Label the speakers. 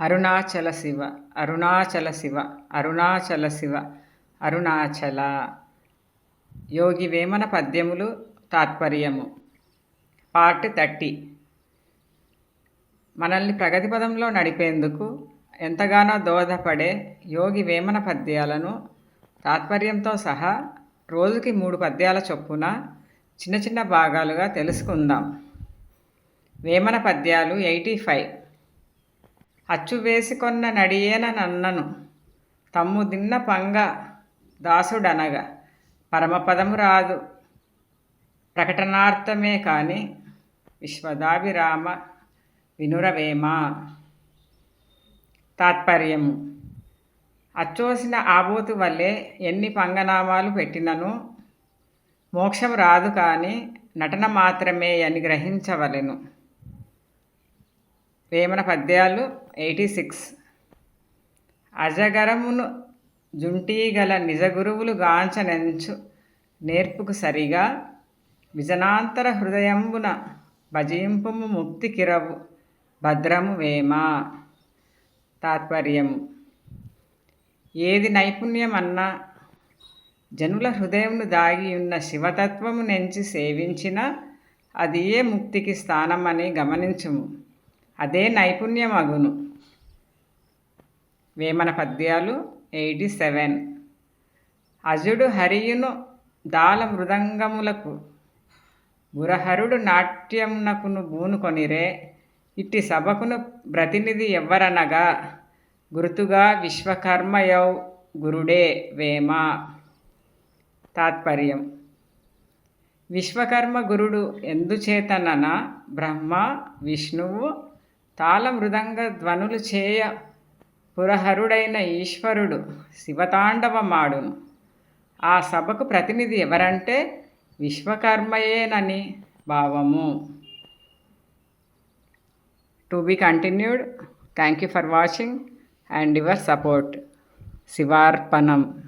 Speaker 1: అరుణాచల శివ అరుణాచల శివ అరుణాచల శివ అరుణాచల. యోగి వేమన పద్యములు తాత్పర్యము. Part thirty. మనల్ని ప్రగతి పదంలో నడిపేందుకు ఎంతగానో దోహదపడే యోగి వేమన పద్యాలను తాత్పర్యంతో సహా రోజుకి మూడు పద్యాల చొప్పున చిన్న చిన్న భాగాలుగా తెలుసుకుందాం. వేమన పద్యాలు ఎయిటీ ఫైవ్. అచ్చు వేసుకొన్న నడియేన నన్నను. తమ్ము దిన్న పంగ దాసుడనగా పరమపదము రాదు. ప్రకటనార్థమే కాని విశ్వదాభిరామ వినురవేమ? తాత్పర్యము. అచ్చోసిన ఆబోతు వల్లే ఎన్ని పంగనామాలు పెట్టినను? మోక్షం రాదు కానీ నటన మాత్రమే అని గ్రహించవలెను. వేమన పద్యాలు ఎయిటీ సిక్స్. అజగరమును జుంటీగల నిజ గురువులు గాంచనెంచు నేర్పుకు సరిగా విజనాంతర హృదయంబున భజింపుము ముక్తి కిరవు భద్రము వేమ? తాత్పర్యము. ఏది నైపుణ్యమన్నా జనుల హృదయమును దాగి ఉన్న శివతత్వము నెంచి సేవించిన అది ఏ ముక్తికి స్థానమని గమనించుము. అదే నైపుణ్యం అగును వేమన పద్యాలు ఎయిటీ సెవెన్. అజుడు హరియును దాల మృదంగములకు. బురహరుడు నాట్యమునకును బూనుకొనిరే ఇట్టి సభకును ప్రతినిధి ఎవ్వరనగా. గుర్తుగా విశ్వకర్మయౌ గురుడే వేమ. తాత్పర్యం. విశ్వకర్మ గురుడు ఎందుచేతనన? బ్రహ్మ విష్ణువు తాళ మృదంగ ధ్వనులు చేయ పురహరుడైన ఈశ్వరుడు శివతాండవమాడును ఆ సభకు ప్రతినిధి ఎవరంటే విశ్వకర్మయేనని భావము. To be continued. Thank you for watching and your support. శివార్పణం.